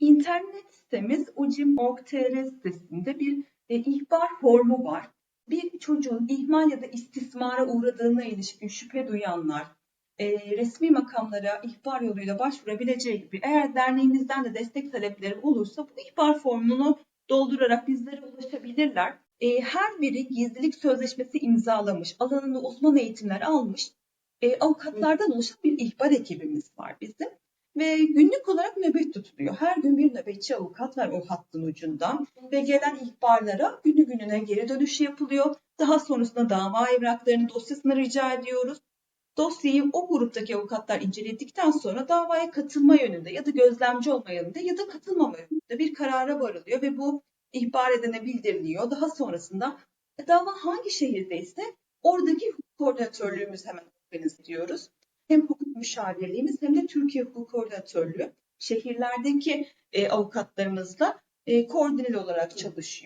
İnternet sitemiz ucim.org.tr sitesinde bir e, ihbar formu var. Bir çocuğun ihmal ya da istismara uğradığına ilişkin şüphe duyanlar e, resmi makamlara ihbar yoluyla başvurabileceği gibi eğer derneğimizden de destek talepleri olursa bu ihbar formunu doldurarak bizlere ulaşabilirler. E, her biri gizlilik sözleşmesi imzalamış, alanında uzman eğitimler almış e, avukatlardan oluşan bir ihbar ekibimiz var bizim. Ve günlük olarak nöbet tutuluyor. Her gün bir nöbetçi avukat var o hattın ucunda. Ve gelen ihbarlara günü gününe geri dönüş yapılıyor. Daha sonrasında dava evraklarının dosyasını rica ediyoruz. Dosyayı o gruptaki avukatlar inceledikten sonra davaya katılma yönünde ya da gözlemci olma yönünde ya da katılmama yönünde bir karara varılıyor ve bu ihbar edene bildiriliyor. Daha sonrasında dava hangi şehirdeyse oradaki hukuk koordinatörlüğümüz hemen organize ediyoruz. Hem hukuk müşavirliğimiz hem de Türkiye Hukuk Koordinatörlüğü şehirlerdeki e, avukatlarımızla e, koordineli olarak çalışıyor.